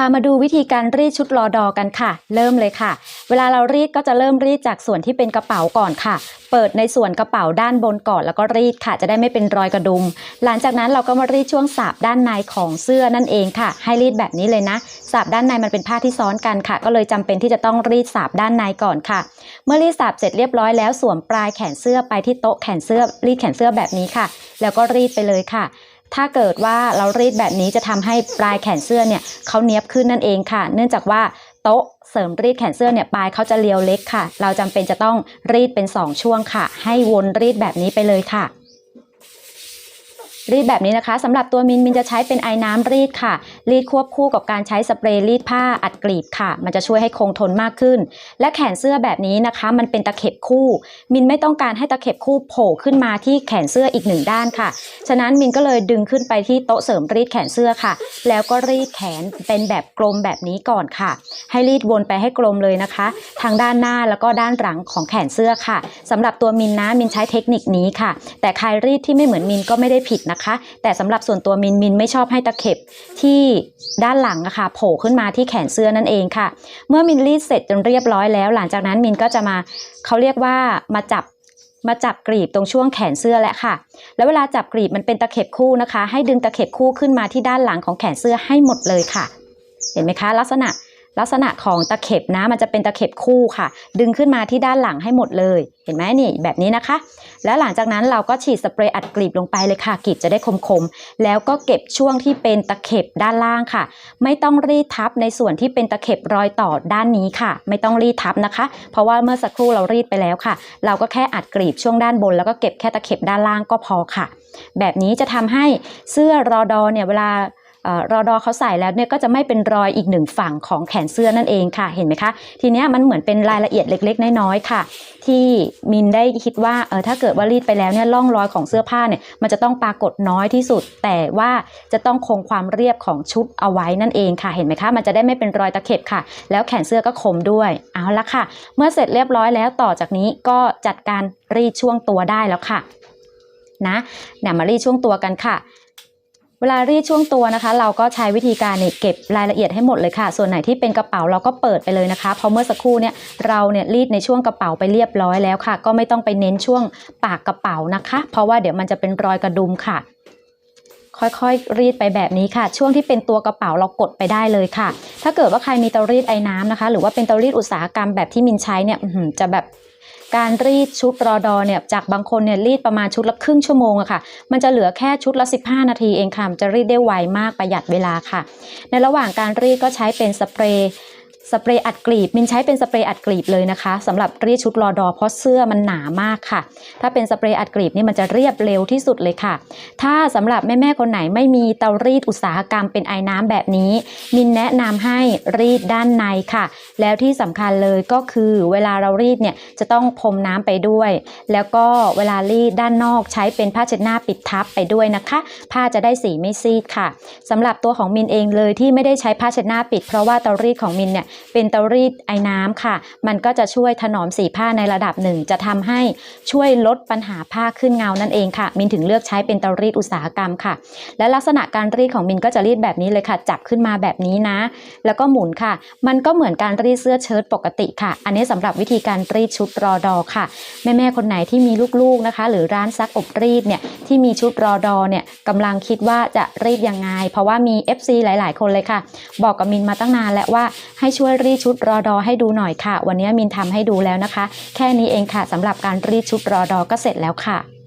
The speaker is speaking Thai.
พามาดูวิธีการรีดชุดรอดอกันค่ะ เริ่มเลยค่ะ เวลาเรารีดก็จะเริ่มรีดจากส่วนที่เป็นกระเป๋าก่อนค่ะ เปิดในส่วนกระเป๋าด้านบนก่อนแล้วก็รีดค่ะ จะได้ไม่เป็นรอยกระดุม หลังจากนั้นเราก็มารีดช่วงสาบด้านในของเสื้อนั่นเองค่ะ ให้รีดแบบนี้เลยนะสาบด้านในมันเป็นผ้าที่ซ้อนกันค่ะ ก็เลยจำเป็นที่จะต้องรีดสาบด้านในก่อนค่ะ เมื่อรีดสาบเสร็จเรียบร้อยแล้วสวมปลายแขนเสื้อไปที่โต๊ะแขนเสื้อรีดแขนเสื้อแบบนี้ค่ะ แล้วก็รีดไปเลยค่ะ ถ้าเกิดว่าเรารีดแบบนี้จะทำให้ปลายแขนเสื้อเนี่ยเขาเนี้ยบขึ้นนั่นเองค่ะ เนื่องจากว่าโต๊ะเสริมรีดแขนเสื้อเนี่ยปลายเขาจะเรียวเล็กค่ะ เราจำเป็นจะต้องรีดเป็น 2 ช่วงค่ะ ให้วนรีดแบบนี้ไปเลยค่ะ รีดแบบนี้นะคะสำหรับตัวมินมินจะใช้เป็นไอ้น้ำรีดค่ะ รีดควบคู่กับการใช้สเปรย์รีดผ้าอัดกรีบค่ะ มันจะช่วยให้คงทนมากขึ้น และแขนเสื้อแบบนี้นะคะ มันเป็นตะเข็บคู่ มินไม่ต้องการให้ตะเข็บคู่โผล่ขึ้นมาที่แขนเสื้ออีกหนึ่งด้านค่ะ ฉะนั้นมินก็เลยดึงขึ้นไปที่โต๊ะเสริมรีดแขนเสื้อค่ะ แล้วก็รีดแขนเป็นแบบกลมแบบนี้ก่อนค่ะ ให้รีดวนไปให้กลมเลยนะคะ ทางด้านหน้าแล้วก็ด้านหลังของแขนเสื้อค่ะสำหรับตัวมินนะมินใช้เทคนิคนี้ค่ะ แต่ใครรีดที่ไม่เหมือนมินก็ไม่ได้ผิดนะคะแต่สำหรับส่วนตัวมินมินไม่ชอบให้ตะเข็บที่ด้านหลังอะค่ะโผล่ขึ้นมาที่แขนเสื้อนั่นเองค่ะ เมื่อมินรีดเสร็จจนเรียบร้อยแล้ว หลังจากนั้นมินก็จะมาเขาเรียกว่ามาจับมาจับกรีบตรงช่วงแขนเสื้อแหละค่ะ แล้วเวลาจับกรีบมันเป็นตะเข็บคู่นะคะ ให้ดึงตะเข็บคู่ขึ้นมาที่ด้านหลังของแขนเสื้อให้หมดเลยค่ะ เห็นไหมคะ ลักษณะ ลักษณะของตะเข็บนะมันจะเป็นตะเข็บคู่ค่ะ ดึงขึ้นมาที่ด้านหลังให้หมดเลย เห็นไหมนี่แบบนี้นะคะ แล้วหลังจากนั้นเราก็ฉีดสเปรย์อัดกลีบลงไปเลยค่ะกลีบจะได้คมๆแล้วก็เก็บช่วงที่เป็นตะเข็บด้านล่างค่ะ ไม่ต้องรีดทับในส่วนที่เป็นตะเข็บรอยต่อด้านนี้ค่ะ ไม่ต้องรีดทับนะคะ เพราะว่าเมื่อสักครู่เรารีดไปแล้วค่ะ เราก็แค่อัดกลีบช่วงด้านบน แล้วก็เก็บแค่ตะเข็บด้านล่างก็พอค่ะ แบบนี้จะทำให้เสื้อรอดอเนี่ยเวลา รอดอเขาใส่แล้วเนี่ยก็จะไม่เป็นรอยอีกหนึ่งฝั่งของแขนเสื้อนั่นเองค่ะเห็นไหมคะทีนี้มันเหมือนเป็นรายละเอียดเล็ก ๆ น้อยๆค่ะ ที่มินได้คิดว่าเออถ้าเกิดว่ารีดไปแล้วเนี่ยร่องรอยของเสื้อผ้าเนี่ยมันจะต้องปรากฏน้อยที่สุด แต่ว่าจะต้องคงความเรียบของชุดเอาไว้นั่นเองค่ะ เห็นไหมคะ มันจะได้ไม่เป็นรอยตะเข็บค่ะ แล้วแขนเสื้อก็คมด้วยเอาละค่ะ เมื่อเสร็จเรียบร้อยแล้วต่อจากนี้ก็จัดการรีดช่วงตัวได้แล้วค่ะนะเนี่ยมารีดช่วงตัวกันค่ะ เวลารีดช่วงตัวนะคะ เราก็ใช้วิธีการเนี่ยเก็บรายละเอียดให้หมดเลยค่ะ ส่วนไหนที่เป็นกระเป๋าเราก็เปิดไปเลยนะคะเพราะเมื่อสักครู่เนี่ยเราเนี่ยรีดในช่วงกระเป๋าไปเรียบร้อยแล้วค่ะ ก็ไม่ต้องไปเน้นช่วงปากกระเป๋านะคะ เพราะว่าเดี๋ยวมันจะเป็นรอยกระดุมค่ะ ค่อยๆ รีดไปแบบนี้ค่ะ ช่วงที่เป็นตัวกระเป๋าเรากดไปได้เลยค่ะ ถ้าเกิดว่าใครมีเตารีดไอ้น้ำนะคะ หรือว่าเป็นเตารีดอุตสาหกรรมแบบที่มินใช้เนี่ยจะแบบ การรีดชุดรอดอเนี่ยจากบางคนเนี่ยรีดประมาณชุดละครึ่งชั่วโมงอะค่ะ มันจะเหลือแค่ชุดละ 15 นาทีเองค่ะจะรีดได้ไวมากประหยัดเวลาค่ะ ในระหว่างการรีดก็ใช้เป็นสเปรย์ สเปรย์อัดกลีบมินใช้เป็นสเปรย์อัดกลีบเลยนะคะสำหรับรีดชุดรอดอเพราะเสื้อมันหนามากค่ะ ถ้าเป็นสเปรย์อัดกลีบนี่มันจะเรียบเร็วที่สุดเลยค่ะ ถ้าสำหรับแม่ๆคนไหนไม่มีเตารีดอุตสาหกรรมเป็นไอ้น้ำแบบนี้ มินแนะนำให้รีดด้านในค่ะ แล้วที่สำคัญเลยก็คือเวลาเรารีดเนี่ยจะต้องพรมน้ำไปด้วย แล้วก็เวลารีดด้านนอกใช้เป็นผ้าเช็ดหน้าปิดทับไปด้วยนะคะ ผ้าจะได้สีไม่ซีดค่ะสำหรับตัวของมินเองเลยที่ไม่ได้ใช้ผ้าเช็ดหน้าปิด เพราะว่าเตารีดของมินเนี่ยเป็นเตารีดไอ้น้ำค่ะ มันก็จะช่วยถนอมสีผ้าในระดับหนึ่ง จะทำให้ช่วยลดปัญหาผ้าขึ้นเงานั่นเองค่ะ มินถึงเลือกใช้เป็นเตารีดอุตสาหกรรมค่ะ และลักษณะการรีดของมินก็จะรีดแบบนี้เลยค่ะ จับขึ้นมาแบบนี้นะ แล้วก็หมุนค่ะ มันก็เหมือนการรีดเสื้อเชิ้ตปกติค่ะ อันนี้สำหรับวิธีการรีดชุดรอดอค่ะ แม่ๆคนไหนที่มีลูกๆนะคะ หรือร้านซักอบรีดเนี่ยที่มีชุดรอดอเนี่ยกำลังคิดว่าจะรีดยังไง เพราะว่ามี FC หลาย ๆ คนเลยค่ะ บอกกับมินมาตั้งนานแล้วว่าให้ช่วยรีชุดรอดอให้ดูหน่อยค่ะ วันนี้มินทำให้ดูแล้วนะคะ แค่นี้เองค่ะสำหรับการรีชุดรอดอก็เสร็จแล้วค่ะ